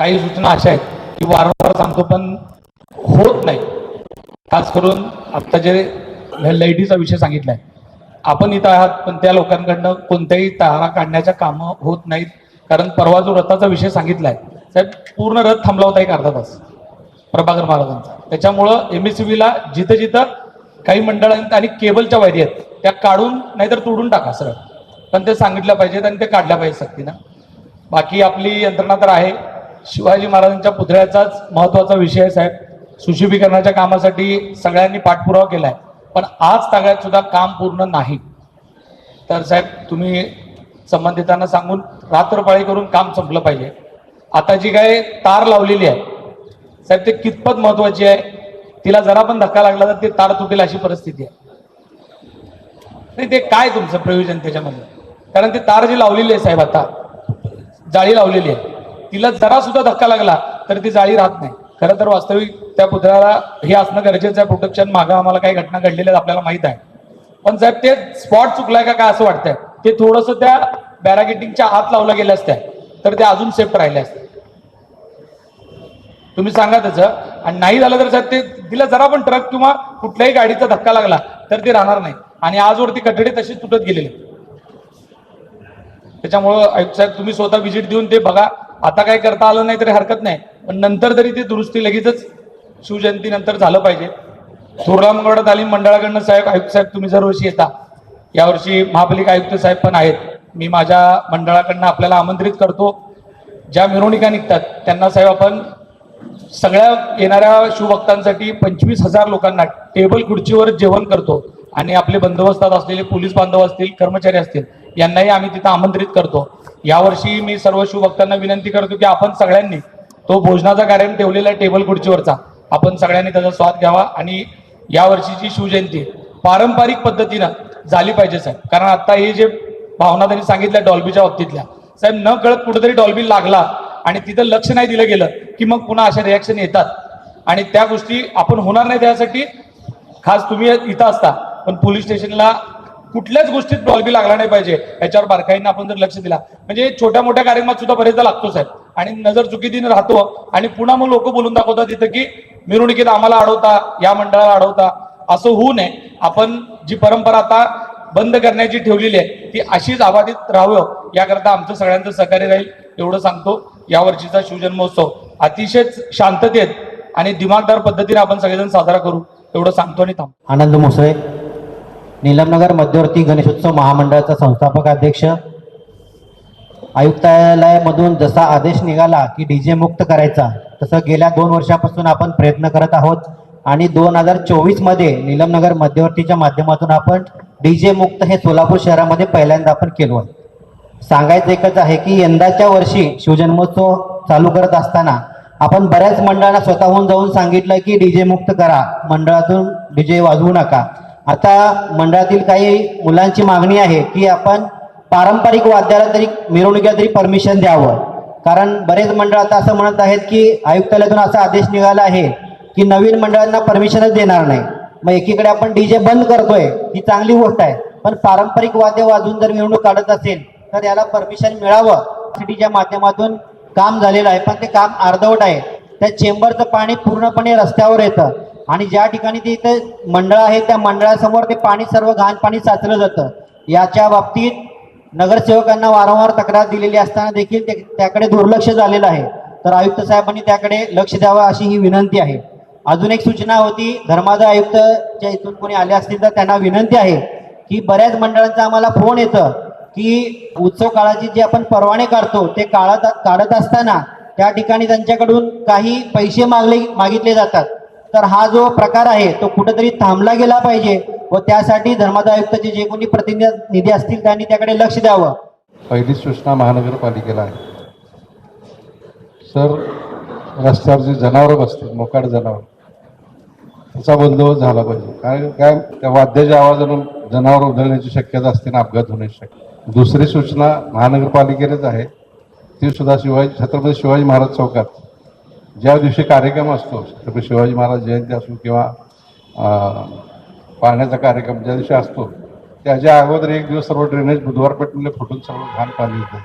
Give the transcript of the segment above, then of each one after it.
काही सूचना अशा आहेत की वारंवार सांगतो पण होत नाही. खास करून आत्ता जे लाईटीचा विषय सांगितलाय. आपण इथं आहात पण त्या लोकांकडनं कोणत्याही तारा काढण्याच्या कामं होत नाहीत. कारण परवा जो रथाचा विषय सांगितलाय साहेब पूर्ण रथ थांबला होता एक अर्धा तास प्रभाकर महाराजांचा. त्याच्यामुळं एम एस ला जिथं जिथं काही मंडळांत आणि केबलच्या वायरी आहेत त्या काढून नाहीतर तोडून टाका सरळ. पण ते सांगितलं पाहिजेत आणि ते काढल्या पाहिजे सक्तीनं. बाकी आपली यंत्रणा तर आहे शिवाजी महाराजांच्या पुतळ्याचाच महत्त्वाचा विषय आहे साहेब. सुशोभीकरणाच्या कामासाठी सगळ्यांनी पाठपुरावा केलाय. पण आज तागड्यात सुद्धा काम पूर्ण नाही. तर साहेब तुम्ही संबंधितांना सांगून रात्रपाळी करून काम संपलं पाहिजे. आता जी काय तार लावलेली आहे साहेब ते कितपत महत्वाची आहे? तिला जरा पण धक्का लागला तर ते तार तुटेल अशी परिस्थिती आहे. नाही ते काय तुमचं प्रयोजन त्याच्यामध्ये? कारण ती तार जी लावलेली आहे साहेब आता जाळी लावलेली आहे तिला जरा सुद्धा धक्का लागला तर ती जाळी राहत नाही. खरं तर वास्तविक त्या पुतळ्याला हे असणं गरजेचं आहे. प्रोटेक्शन मागं आम्हाला काही घटना घडलेल्या आपल्याला माहीत आहे. पण साहेब ते स्पॉट चुकलाय का काय असं वाटतंय? ते थोडंसं त्या बॅरागेटिंगच्या आत लावलं गेलं असत्या तर ते अजून सेफ राहिले असते. तुम्ही सांगा त्याचं. आणि नाही झालं तर साहेब ते तिला जरा पण ट्रक किंवा कुठल्याही गाडीचा धक्का लागला तर ते राहणार नाही. आणि आजवरती कठडे तशीच तुटत गेलेली. त्याच्यामुळं आयुक्त साहेब तुम्ही स्वतः व्हिजिट देऊन ते बघा. आता काय करता आलं नाही तरी हरकत नाही. पण नंतर तरी ते दुरुस्ती लगेचच शिवजयंती नंतर झालं पाहिजे. थोरला मंगळवाडा तालीम मंडळाकडनं साहेब आयुक्त साहेब तुम्ही दरवर्षी येता. यावर्षी महापालिका आयुक्त साहेब पण आहेत. मी माझ्या मंडळाकडनं आपल्याला आमंत्रित करतो. ज्या मिरवणुका निघतात त्यांना साहेब आपण सगळ्या येणाऱ्या शिवभक्तांसाठी पंचवीस हजार लोकांना टेबल खुर्चीवर जेवण करतो. आणि आपले बंदोबस्तात असलेले पोलीस बांधव असतील कर्मचारी असतील यांनाही आम्ही तिथं आमंत्रित करतो. यावर्षी मी सर्व शिवभक्तांना विनंती करतो की आपण सगळ्यांनी तो भोजनाचा कार्यक्रम ठेवलेला आहे टेबल खुर्चीवरचा. आपण सगळ्यांनी त्याचा स्वाद घ्यावा आणि यावर्षीची शिवजयंती पारंपरिक पद्धतीनं झाली पाहिजे साहेब. कारण आता हे जे भावना त्यांनी सांगितल्या डॉल्बीच्या बाबतीतल्या साहेब न कळत कुठेतरी डॉल्बी लागला आणि तिथं लक्ष नाही दिलं गेलं की मग पुन्हा अशा रिॲक्शन येतात. आणि त्या गोष्टी आपण होणार नाही त्यासाठी खास तुम्ही इथं असता पण पोलीस स्टेशनला कुठल्याच गोष्टीत प्रॉब्लेम लागला नाही पाहिजे. याच्यावर बारकाईनं आपण जर लक्ष दिला. म्हणजे छोट्या मोठ्या कार्यक्रमात सुद्धा बरेचदा लागतो साहेब आणि नजर चुकीतीने राहतो. आणि पुन्हा मग लोक बोलून दाखवतात तिथं की मिरवणुकीत आम्हाला अडवता या मंडळाला अडवता. असं होऊ नये. आपण जी परंपरा आता बंद करण्याची ठेवलेली आहे ती अशीच अबाधित राहावं. याकरता आमचं सगळ्यांचं सहकार्य राहील एवढं सांगतो. यावर्षीचा शिवजन्मोत्सव. अतिशय शांततेत आणि दिमागदार पद्धतीने आपण सगळेजण साजरा करू एवढं सांगतो आणि थांब आनंद मोसळे नीलमनगर मध्यवर्ती गणेशोत्सव महामंडळाचा संस्थापक अध्यक्ष. आयुक्तालयामधून जसा आदेश निघाला की डी जे मुक्त करायचा तसं गेल्या दोन वर्षापासून आपण प्रयत्न करत आहोत. आणि दोन हजार चोवीसमध्ये निलमनगर नीलमनगर मध्यवर्तीच्या माध्यमातून आपण डी जे मुक्त हे सोलापूर शहरामध्ये पहिल्यांदा आपण केलो आहे सांगायचं एकच आहे की यंदाच्या वर्षी शिवजन्मोत्सव चालू करत असताना आपण बऱ्याच मंडळांना स्वतःहून जाऊन सांगितलं की डी जे मुक्त करा मंडळातून डी जे वाजवू नका. आता मंडळातील काही मुलांची मागणी आहे की आपण पारंपरिक वाद्याला तरी मिरवणुकीला तरी परमिशन द्यावं. कारण बरेच मंडळ आता असं म्हणत आहेत की आयुक्तालयातून असा आदेश निघाला आहे की नवीन मंडळांना परमिशनच देणार नाही. मग एकीकडे आपण डीजे बंद करतोय ही चांगली गोष्ट आहे. पण पारंपरिक वाद्य वाजून जर मिरवणूक काढत असेल तर याला परमिशन मिळावं. सिटीच्या माध्यमातून काम झालेलं आहे पण ते काम अर्धवट आहे. त्या चेंबरचं पाणी पूर्णपणे रस्त्यावर येतं. आणि ज्या ठिकाणी ते इथे मंडळ आहे त्या मंडळासमोर ते पाणी सर्व घाण पाणी साचलं जातं. याच्या बाबतीत नगरसेवकांना वारंवार तक्रार दिलेली असताना देखील ते- त्याकडे दुर्लक्ष झालेलं आहे. तर आयुक्त साहेबांनी त्याकडे लक्ष द्यावं अशी ही विनंती आहे. अजून एक सूचना होती धर्मादाय आयुक्तच्या इथून कोणी आले असतील तर त्यांना विनंती आहे की बऱ्याच मंडळांचा आम्हाला फोन येतं की उत्सव काळाची जे आपण परवाने काढतो ते काढत काढत असताना त्या ठिकाणी त्यांच्याकडून काही पैसे मागले मागितले जातात. तर हा जो प्रकार आहे तो कुठेतरी थांबला गेला पाहिजे व त्यासाठी धर्मादाय आयुक्ताचे जे कोणी प्रतिनिधी असतील त्यांनी त्याकडे लक्ष द्यावं. पहिली सूचना महानगरपालिकेला आहे. सर रस्त्यावर जे जनावरं बसतात मोकाट जनावर त्याचा बंदोबस्त झाला पाहिजे. कारण काय त्या वाद्याच्या आवाजानं जनावर उधळण्याची शक्यता असते ना अपघात होण्याची शक्यता दुसरी सूचना महानगरपालिकेनेच आहे. ती सुद्धा शिवाजी छत्रपती शिवाजी महाराज चौकात. ज्या दिवशी कार्यक्रम असतो छत्रपती शिवाजी महाराज जयंती असो किंवा पाण्याचा कार्यक्रम ज्या दिवशी असतो त्याच्या अगोदर एक दिवस सर्व ड्रेनेज बुधवार पेटलेले फुटून सर्व घाण पाणी येतं.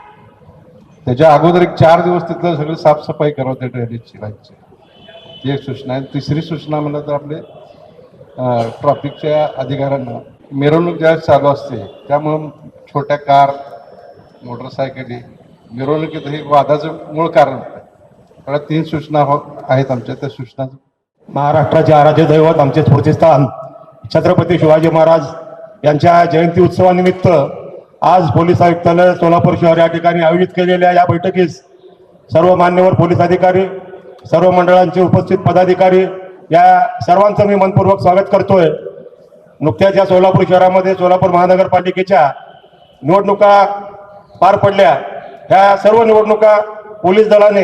त्याच्या अगोदर एक चार दिवस तिथलं सगळी साफसफाई करावं त्या ड्रेनेजची लाईनची ती एक सूचना आहे. तिसरी सूचना म्हणलं तर आपले ट्रॉफिकच्या अधिकाऱ्यांना मिरवणूक ज्यावेळेस चालू असते त्यामुळं छोट्या कार मोटरसायकली मिरवणुकीत हे वादाचं मूळ कारण. त्याला तीन सूचना हो आहेत आमच्या. त्या सूचना महाराष्ट्राचे आराध्य दैवत आमचे स्फूर्तिस्थान छत्रपती शिवाजी महाराज यांच्या जयंती उत्सवानिमित्त आज पोलीस आयुक्तालय सोलापूर शहर या ठिकाणी आयोजित केलेल्या या बैठकीस सर्व मान्यवर पोलीस अधिकारी सर्व मंडळांचे उपस्थित पदाधिकारी या सर्वांचं मी मनपूर्वक स्वागत करतोय. नुकत्याच या सोलापूर शहरामध्ये सोलापूर महानगरपालिकेच्या निवडणुका पार पडल्या. ह्या सर्व निवडणुका पोलीस दलाने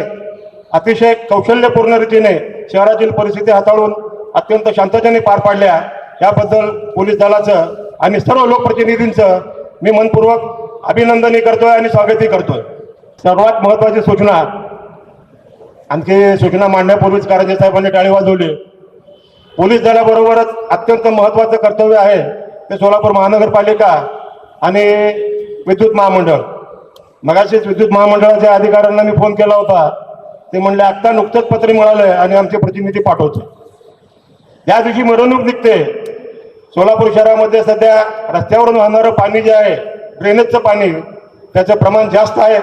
अतिशय कौशल्यपूर्ण रीतीने शहरातील परिस्थिती हाताळून अत्यंत शांततेने पार पाडल्या. याबद्दल पोलीस दलाचं आणि सर्व लोकप्रतिनिधींचं मी मनपूर्वक अभिनंदनही करतोय आणि स्वागतही करतोय. सर्वात महत्वाची सूचना आणखी सूचना मांडण्यापूर्वीच कारंजे साहेबांनी टाळी वाजवली. पोलीस दलाबरोबरच अत्यंत महत्वाचं कर्तव्य आहे ते सोलापूर महानगरपालिका आणि विद्युत महामंडळ. मगाशीच विद्युत महामंडळाच्या अधिकाऱ्यांना मी फोन केला होता. ते म्हणले आत्ता नुकतंच पत्र मिळालंय आणि आमचे प्रतिनिधी पाठवते या दिवशी मिरवणूक निघते. सोलापूर शहरामध्ये सध्या रस्त्यावरून वाहणारं पाणी जे आहे ड्रेनेजचं पाणी त्याचं प्रमाण जास्त आहे.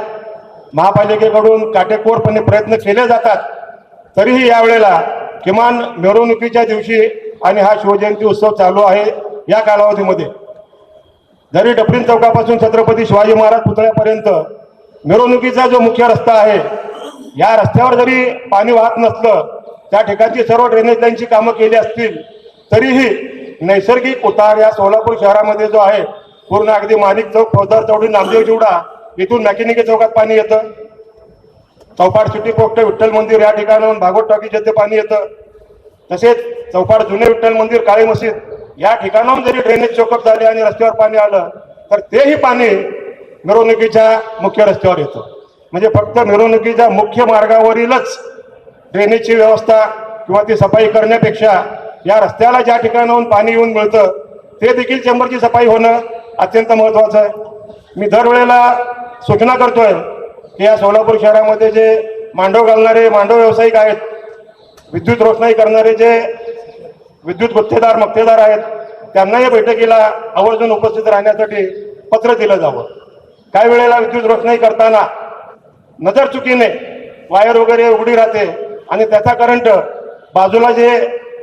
महापालिकेकडून काटेकोरपणे प्रयत्न केले जातात. तरीही यावेळेला किमान मिरवणुकीच्या दिवशी आणि हा शिवजयंती उत्सव चालू आहे या कालावधीमध्ये. जरी डफरीन चौकापासून छत्रपती शिवाजी महाराज पुतळ्यापर्यंत मिरवणुकीचा जो मुख्य रस्ता आहे या रस्त्यावर जरी पाणी वाहत नसलं त्या ठिकाणची सर्व ड्रेनेज लाईनची कामं केली असतील तरीही नैसर्गिक उतार या सोलापूर शहरामध्ये जो आहे पूर्ण अगदी माणिक चौक फौजदार चौडी नामदेव चिवडा इथून मॅकॅनिके चौकात पाणी येतं. चौपाट सिटी पोस्ट विठ्ठल मंदिर या ठिकाणाहून भागवत टॉकीज येथे पाणी येतं. तसेच चौपाट जुने विठ्ठल मंदिर काळी मशीद या ठिकाणाहून जरी ड्रेनेज चोकअप झाले आणि रस्त्यावर पाणी आलं तर तेही पाणी मिरवणुकीच्या मुख्य रस्त्यावर येतं. म्हणजे फक्त मिरवणुकीच्या मुख्य मार्गावरीलच ड्रेनेजची व्यवस्था किंवा ती सफाई करण्यापेक्षा या रस्त्याला ज्या ठिकाणाहून पाणी येऊन मिळतं ते देखील चेंबरची सफाई होणं अत्यंत महत्त्वाचं आहे. मी दरवेळेला सूचना करतोय की या सोलापूर शहरामध्ये जे मांडव घालणारे मांडव व्यावसायिक आहेत विद्युत रोषणाई करणारे जे विद्युत गुत्तेदार मक्तेदार आहेत त्यांना या बैठकीला आवर्जून उपस्थित राहण्यासाठी पत्र दिलं जावं. काही वेळेला विद्युत रोषणाई करताना नजर चुकीने वायर वगैरे उघडी राहते आणि त्याचा करंट बाजूला जे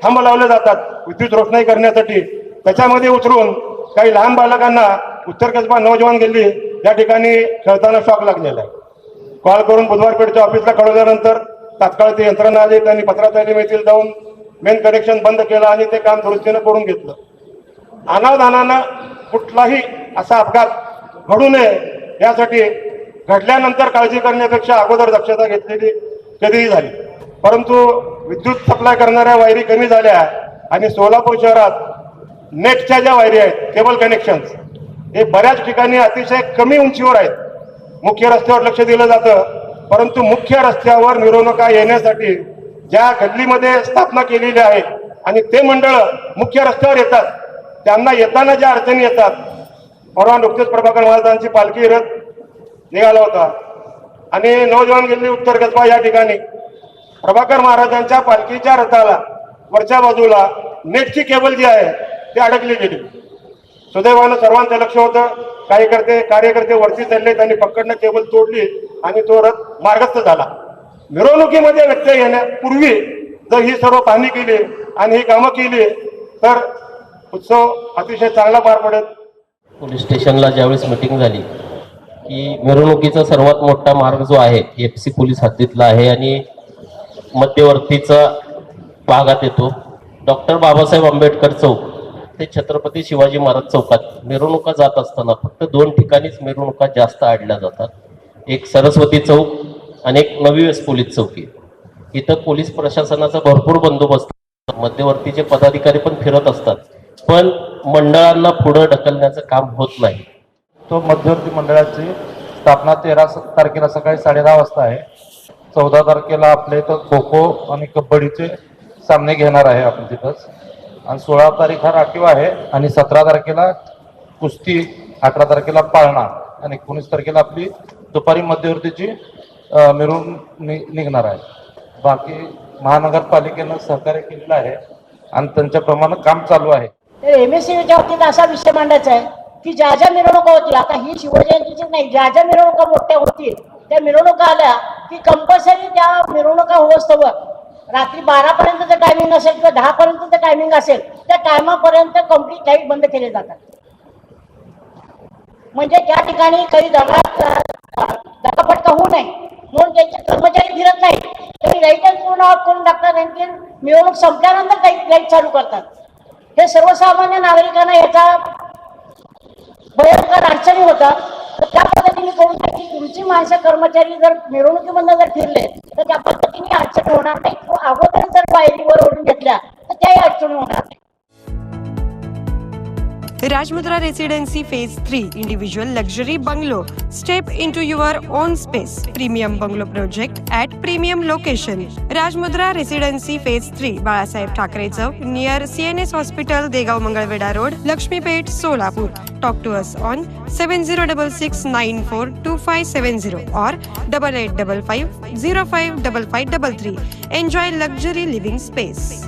थांब लावले जातात विद्युत रोषणाई करण्यासाठी त्याच्यामध्ये उतरून काही लहान बालकांना उत्तर कसबा नवजवान गेली या ठिकाणी खेळताना शॉक लागलेला आहे. कॉल करून बुधवार पेठच्या ऑफिसला कळवल्यानंतर तात्काळ ते यंत्रणा आली त्यांनी पत्रातालीम येथील जाऊन मेन कनेक्शन बंद केलं आणि ते काम दुरुस्तीनं करून घेतलं. अनावधानानं कुठलाही असा अपघात घडू नये यासाठी घडल्यानंतर काळजी करण्यापेक्षा अगोदर दक्षता घेतलेली कधीही झाली. परंतु विद्युत सप्लाय करणाऱ्या वायरी कमी झाल्या आणि सोलापूर शहरात नेटच्या ज्या वायरी आहेत केबल कनेक्शन्स हे बऱ्याच ठिकाणी अतिशय कमी उंचीवर आहेत. मुख्य रस्त्यावर लक्ष दिलं जातं परंतु मुख्य रस्त्यावर मिरवणुका येण्यासाठी ज्या गल्लीमध्ये स्थापना केलेली आहे आणि ते मंडळ मुख्य रस्त्यावर येतात त्यांना येताना ज्या अडचणी येतात परवा नुकतेच प्रभाकर महाराजांची पालखी रथ निघाला होता. आणि नौजवान गल्ली उत्तर कसबा या ठिकाणी. प्रभाकर महाराजांच्या पालखीच्या रथाला वरच्या बाजूला नेटची केबल जी आहे ती अडकली गेली. सुदैवानं सर्वांचं लक्ष होतं. कार्यकर्ते कार्यकर्ते वरती चढले त्यांनी पकडणं केबल तोडली आणि तो रथ मार्गस्थ झाला. मिरवणुकीमध्ये व्यत्यय येण्यापूर्वी जर ही सर्व पाहणी केली आणि ही कामं केली तर उत्सव अतिशय चांगला पार पडेल पोलीस स्टेशनला ज्यावेळेस मिटिंग झाली की मिरवणुकीचा सर्वात मोठा मार्ग जो आहे एफ सी पोलीस हद्दीतला आहे आणि मध्यवर्तीचा भागात येतो. डॉक्टर बाबासाहेब आंबेडकर चौक ते छत्रपती शिवाजी महाराज चौकात मिरवणुका जात असताना फक्त दोन ठिकाणीच मिरवणुका जास्त आडल्या जातात. एक सरस्वती चौक आणि एक नवी वेस पोलीस चौकी इथं पोलीस प्रशासनाचा भरपूर बंदोबस्त मध्यवर्तीचे पदाधिकारी पण फिरत असतात. पण मंडळांना पुढं ढकलण्याचं काम होत नाही. तो मध्यवर्ती मंडळाची स्थापना तेरा स- तारखेला सकाळी साडेदहा वाजता आहे. चौदा तारखेला आपल्या इथं खो खो आणि कबड्डीचे सामने घेणार आहे आपण तिथंच. आणि सोळा तारीख हा राखीव आहे आणि सतरा तारखेला कुस्ती अठरा तारखेला पाळणा आणि एकोणीस तारखेला आपली दुपारी मध्यवर्तीची मिरवून नि- निघणार आहे. बाकी महानगरपालिकेनं सहकार्य केलेलं आहे आणि त्यांच्याप्रमाणे काम चालू आहे. एम एस सीच्या बाबतीत असा विषय मांडायचा आहे. की ज्या ज्या मिरवणुका होतील आता ही शिवजयंतीची नाही ज्या ज्या मिरवणुका मोठ्या होतील त्या मिरवणुका आल्या की कंपल्सरी त्या मिरवणुका होस्तवर रात्री बारा पर्यंतचं टायमिंग असेल किंवा दहा पर्यंतचं टायमिंग असेल त्या टायमापर्यंत कंप्लीट लाइट बंद केले जातात. म्हणजे त्या ठिकाणी काही दगा दगापटका होऊ नये म्हणून त्यांचे कर्मचारी फिरत नाही तरी लाईटच पूर्ण ऑफ करून टाकतात आणि मिरवणूक संपल्यानंतर काही लाइट चालू करतात. हे सर्वसामान्य नागरिकांना याचा भयंकर अडचणी होतात तर त्या पद्धतीने करून की तुमची माणसं कर्मचारी जर मिरवणुकीमधनं जर फिरले तर त्या पद्धतीने अडचण होणार नाही. किंवा अगोदर जर पायरीवर ओढून घेतल्या तर त्याही अडचणी होणार नाही. Rajmudra Residency Phase 3 Individual Luxury Bungalow. Step into your own space. Premium Bungalow Project at premium location. Rajmudra Residency Phase 3 Balasaheb Thakre Chowk near CNS Hospital, Degaon Mangalveda Road, Lakshmipet, Solapur. Talk to us on 7066942570 or double eight double five zero five double five double three. Enjoy luxury living space.